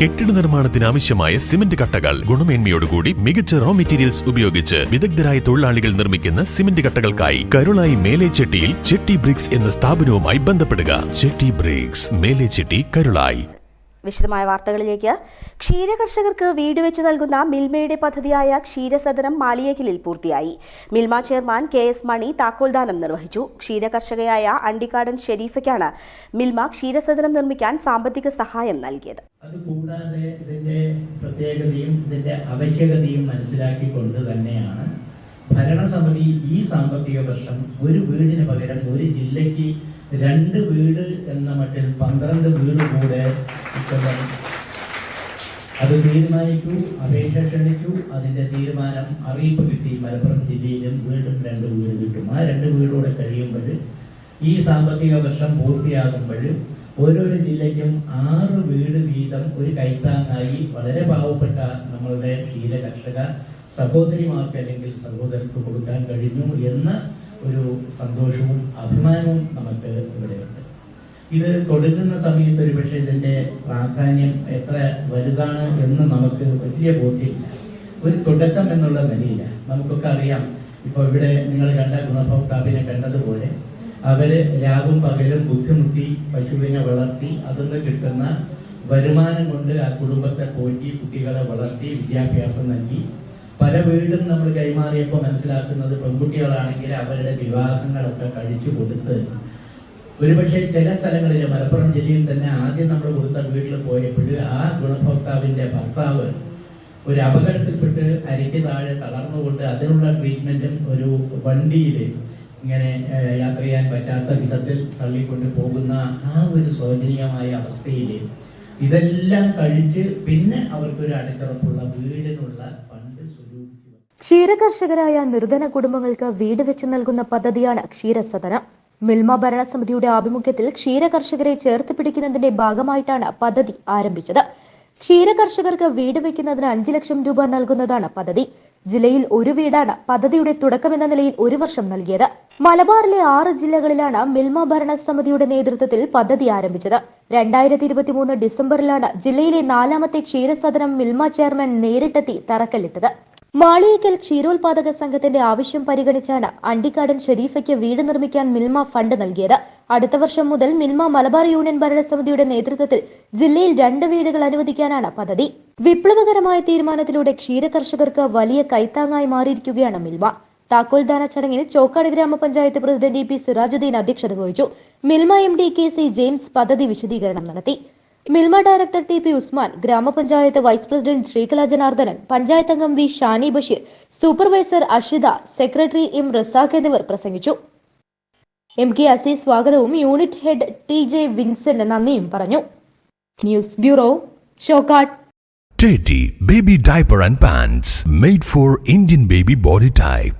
കെട്ടിട നിർമ്മാണത്തിന് ആവശ്യമായ സിമന്റ് കട്ടകൾ. ഗുണമേന്മയോടുകൂടി മികച്ച റോ മെറ്റീരിയൽസ് ഉപയോഗിച്ച് വിദഗ്ധരായ തൊഴിലാളികൾ നിർമ്മിക്കുന്ന സിമന്റ് കട്ടകൾക്കായി കരുളായി മേലേച്ചെട്ടിയിൽ ചെട്ടി ബ്രിക്സ് എന്ന സ്ഥാപനവുമായി ബന്ധപ്പെടുക. ചെട്ടി ബ്രിക്സ് മേലേച്ചെട്ടി കരുളായി. വിശദമായ വാർത്തകളിലേക്ക്. ക്ഷീരകർഷകർക്ക് വീട് വെച്ച് നൽകുന്ന മിൽമയുടെ പദ്ധതിയായ ക്ഷീരസദനം മാളിയേക്കലിൽ പൂർത്തിയായി. Milma chairman K S Mani താക്കോൽദാനം നിർവഹിച്ചു. ക്ഷീരകർഷകയായ അണ്ടിക്കാടൻ ഷെരീഫയ്ക്കാണ് മിൽമ ക്ഷീരസദനം നിർമ്മിക്കാൻ സാമ്പത്തിക സഹായം നൽകിയത്. അതുകൂടാതെ ഇതിന്റെ പ്രത്യേകതയും ഇതിന്റെ ആവശ്യകതയും മനസ്സിലാക്കിക്കൊണ്ട് തന്നെയാണ് ഭരണസമിതി ഈ സാമ്പത്തിക വർഷം ഒരു വീടിന് പകരം ഒരു ജില്ലയ്ക്ക് രണ്ട് വീട് എന്ന മട്ടിൽ പന്ത്രണ്ട് വീട് കൂടെ ഇക്കൊല്ലം അത് തീരുമാനിച്ചു അപേക്ഷ ക്ഷണിച്ചു അതിന്റെ തീരുമാനം അറിയിപ്പ് കിട്ടി മലപ്പുറം ജില്ലയിലും വീണ്ടും രണ്ട് വീട് കിട്ടും. ആ രണ്ട് വീടൂടെ കഴിയുമ്പോൾ ഈ സാമ്പത്തിക വർഷം പൂർത്തിയാകുമ്പോൾ ഓരോരോ ജില്ലയ്ക്കും ആറ് വീട് വീതം ഒരു കൈത്താങ്ങായി വളരെ പാവപ്പെട്ട നമ്മളുടെ ക്ഷീര കർഷക സഹോദരിമാർക്ക് അല്ലെങ്കിൽ സഹോദരർക്ക് കൊടുക്കാൻ കഴിഞ്ഞു എന്ന ഒരു സന്തോഷവും അഭിമാനവും നമുക്ക് ഇവിടെയുണ്ട്. ഇത് തൊടുക്കുന്ന സമയത്ത് ഒരു പക്ഷേ ഇതിന്റെ പ്രാധാന്യം എത്ര വലുതാണ് എന്ന് നമുക്ക് വലിയ ബോധ്യമില്ല. ഒരു തുടക്കം എന്നുള്ള നിലയില്ല. നമുക്കൊക്കെ അറിയാം ഇപ്പോൾ ഇവിടെ നിങ്ങൾ കണ്ട ഗുണഭോക്താവിനെ കണ്ടതുപോലെ അവർ രാവും പകലും ബുദ്ധിമുട്ടി പശുവിനെ വളർത്തി അതിൽ കിട്ടുന്ന വരുമാനം കൊണ്ട് ആ കുടുംബത്തെ പോറ്റി കുട്ടികളെ വളർത്തി വിദ്യാഭ്യാസം നൽകി. പല വീടും നമ്മൾ കൈമാറിയപ്പോൾ മനസ്സിലാക്കുന്നത് പെൺകുട്ടികളാണെങ്കിൽ അവരുടെ വിവാഹങ്ങളൊക്കെ കഴിച്ചു കൊടുത്ത് ഒരുപക്ഷെ ചില സ്ഥലങ്ങളിൽ മലപ്പുറം ജില്ലയിൽ തന്നെ ആദ്യം നമ്മൾ കൊടുത്ത വീട്ടിൽ പോയപ്പോൾ ആ ഗുണഭോക്താവിന്റെ ഭർത്താവ് ഒരു അപകടത്തിൽപ്പെട്ട് അരിക്ക് താഴെ തളർന്നുകൊണ്ട് അതിനുള്ള ട്രീറ്റ്മെന്റും ഒരു വണ്ടിയിൽ ഇങ്ങനെ യാത്ര ചെയ്യാൻ പറ്റാത്ത വിധത്തിൽ തള്ളിക്കൊണ്ട് പോകുന്ന ആ ഒരു ശോചനീയമായ അവസ്ഥയിൽ ഇതെല്ലാം കഴിച്ച് പിന്നെ അവർക്കൊരു അടിച്ചുറപ്പുള്ള വീടിനുള്ള ക്ഷീരകർഷകരായ നിർധന കുടുംബങ്ങൾക്ക് വീട് വെച്ച് നൽകുന്ന പദ്ധതിയാണ് ക്ഷീരസദനം. മിൽമ ഭരണസമിതിയുടെ ആഭിമുഖ്യത്തിൽ ക്ഷീരകർഷകരെ ചേർത്ത് പിടിക്കുന്നതിന്റെ ഭാഗമായിട്ടാണ് പദ്ധതി ആരംഭിച്ചത്. ക്ഷീരകർഷകർക്ക് വീട് വയ്ക്കുന്നതിന് അഞ്ചു ലക്ഷം രൂപ നൽകുന്നതാണ് പദ്ധതി. ജില്ലയിൽ ഒരു വീടാണ് പദ്ധതിയുടെ തുടക്കമെന്ന നിലയിൽ ഒരു വർഷം നൽകിയത്. മലബാറിലെ ആറ് ജില്ലകളിലാണ് മിൽമ ഭരണസമിതിയുടെ നേതൃത്വത്തിൽ പദ്ധതി ആരംഭിച്ചത്. രണ്ടായിരത്തി ഇരുപത്തിമൂന്ന് ഡിസംബറിലാണ് ജില്ലയിലെ നാലാമത്തെ ക്ഷീരസദനം മിൽമ ചെയർമാൻ നേരിട്ടെത്തി തറക്കല്ലിട്ടത്. മാളിയേക്കൽ ക്ഷീരോത്പാദക സംഘത്തിന്റെ ആവശ്യം പരിഗണിച്ചാണ് അണ്ടിക്കാടൻ ഷെരീഫയ്ക്ക് വീട് നിർമ്മിക്കാൻ മിൽമ ഫണ്ട് നൽകിയത്. അടുത്ത വർഷം മുതൽ മിൽമ മലബാർ യൂണിയൻ ഭരണസമിതിയുടെ നേതൃത്വത്തിൽ ജില്ലയിൽ രണ്ട് വീടുകൾ അനുവദിക്കാനാണ് പദ്ധതി. വിപ്ലവകരമായ തീരുമാനത്തിലൂടെ ക്ഷീരകർഷകർക്ക് വലിയ കൈത്താങ്ങായി മാറിയിരിക്കുകയാണ് മിൽമ. താക്കോൽദാന ചടങ്ങിൽ ചോക്കാട് ഗ്രാമപഞ്ചായത്ത് പ്രസിഡന്റ് ഇ പി സിറാജുദ്ദീൻ അധ്യക്ഷത വഹിച്ചു. Milma M D K C James പദ്ധതി വിശദീകരണം നടത്തി. Milma director T P Usman grama panchayat vice president Sreekala Janardhanan panchayat അംഗം V Shani Basheer supervisor Ashitha secretary M Razak എന്നിവർ പ്രസംഗിച്ചു. എം കെ അസീസ് സ്വാഗതവും unit head T J Vincent നന്ദിയും പറഞ്ഞു. News bureau Chokkad. Teddy Baby Diaper and Pants made for Indian baby body type.